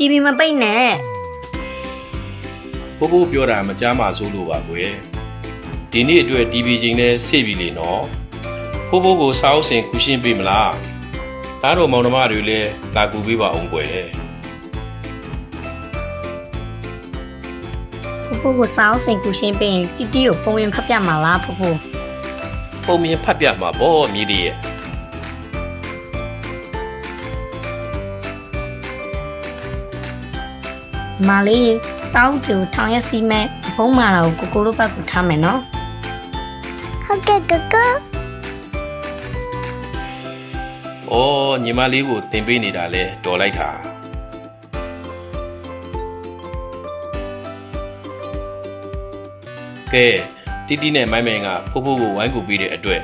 TV မပိတ်နဲ့ဖိုးဖိုးပြောတာမကြားမှစိုးလို့ပါကွယ်ဒီနေ့အတွက် TV ချင်းလဲစေ့ပြီလေနော်ဖိုးဖိုးကိုစားအုပ်စင်ကူရှင်းပေးမလားသားတော်မောင်နှမတွေလည်းလာကူပေးပါအောင်ကွယ်ဖဖိုးကိုစားအောင်စိန်ကူရှင်းပေးရင်တီတီကိုပုံရင်ဖတ်ပြမှာလားဖဖိုးပုံမြင်ဖတ်ပြမှာပေါ့မြည်လေးရဲ့ မလေးစားအုပ်ပြူထောင်ရက်စီမဲ့ဘုံမာတာကိုကိုကိုတို့ဘက်ကိုထားမယ်နော်ဟုတ်ကဲ့ကကဩညီမလေးကိုတင်ပေးနေတာလဲတော်လိုက်တာကဲတီတီနဲ့မိုင်းမိုင်ကဖိုးဖိုးကိုဝိုင်းကူပေးတဲ့အတွက်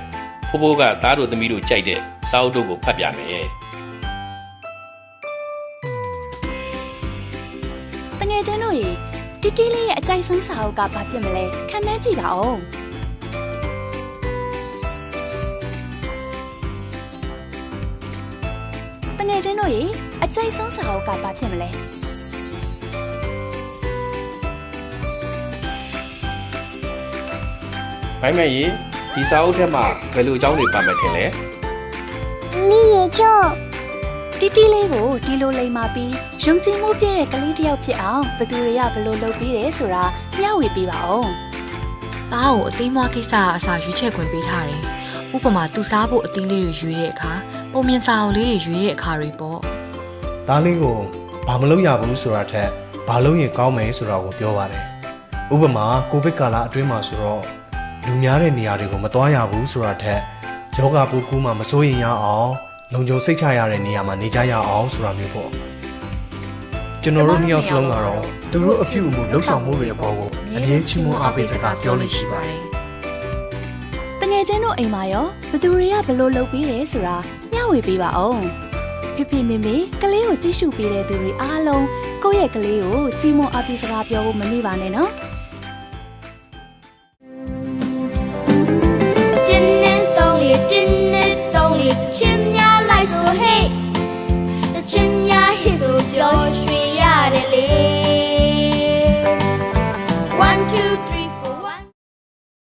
ဖိုးဖိုးကသားတို့သမီးတို့ကြိုက်တဲ့စားအုပ်တို့ကိုဖတ်ပြမယ် ငယ်ချင်းတို့ရေတီတီလေးရဲ့အကြိုက်ဆုံးစာအုပ်ကဘာဖြစ်မလဲခံမန်းကြည့်ပါဦးတငယ်ချင်းတို့ရေအကြိုက်ဆုံးစာအုပ်ကဘာဖြစ်မလဲမိုင်းမိုင်ရေဒီစားအုပ်ထက်မှာဘယ်လိုအကြောင်းတွေပါမယ်ထင်လဲမိရေချို့ တီတီလေးကိုဒီလိုလိမ်မာပြီးယုံကြည်မှုပြည့်တဲ့ကလေးတစ်ယောက်ဖြစ်အောင်ဘသူတွေကဘယ်လိုလုပ်ပြီးတယ်ဆိုတာမျှဝေပေးပါဦး။သားကိုအသေးမွားကိစ္စအစားရွေးချယ်ခွင့်ပေးထားတယ်။ဥပမာသူစားဖို့အသီးလေးတွေရွေးတဲ့အခါပုံမြင်စာအုပ်လေးတွေရွေးတဲ့အခါတွေပေါ့ဒါလေးကိုဘာမလုပ်ရဘူးဆိုတာထက်ဘာလုပ်ရင်ကောင်းမယ်ဆိုတာကိုပြောပါတယ်ဥပမာကိုဗစ်ကာလအတွင်းမှာဆိုတော့လူများတဲ့နေရာတွေကိုမသွားရဘူးဆိုတာထက်ယောဂပိုးကူးမှမစိုးရင်ရအောင် လုံခြုံစိတ်ချရတဲ့နေရာမှာနေကြရအောင်ဆိုတာမျိုးပေါ့ကျွန်တော်တို့နှစ်ယောက်စလုံးကတော့သူတို့အပြုအမူလှုပ်ဆောင်မှုတွေအပေါ်ကိုအမြဲချီးမွမ်းအားပေးစကားပြောလို့ရှိပါတယ်တငယ်ချင်းတို့အိမ်မှာရောဘသူတွေကဘယ်လိုလုပ်ပြီးတယ်ဆိုတာမျှဝေပေးပါဦးဖေဖေမေမေကလေးကိုကြည့်ရှုပေးတဲ့သူတွေအားလုံးကိုယ့်ရဲ့ကလေးကိုချီးမွမ်းအားပေးစကားပြောဖို့မမေ့ပါနဲ့နော်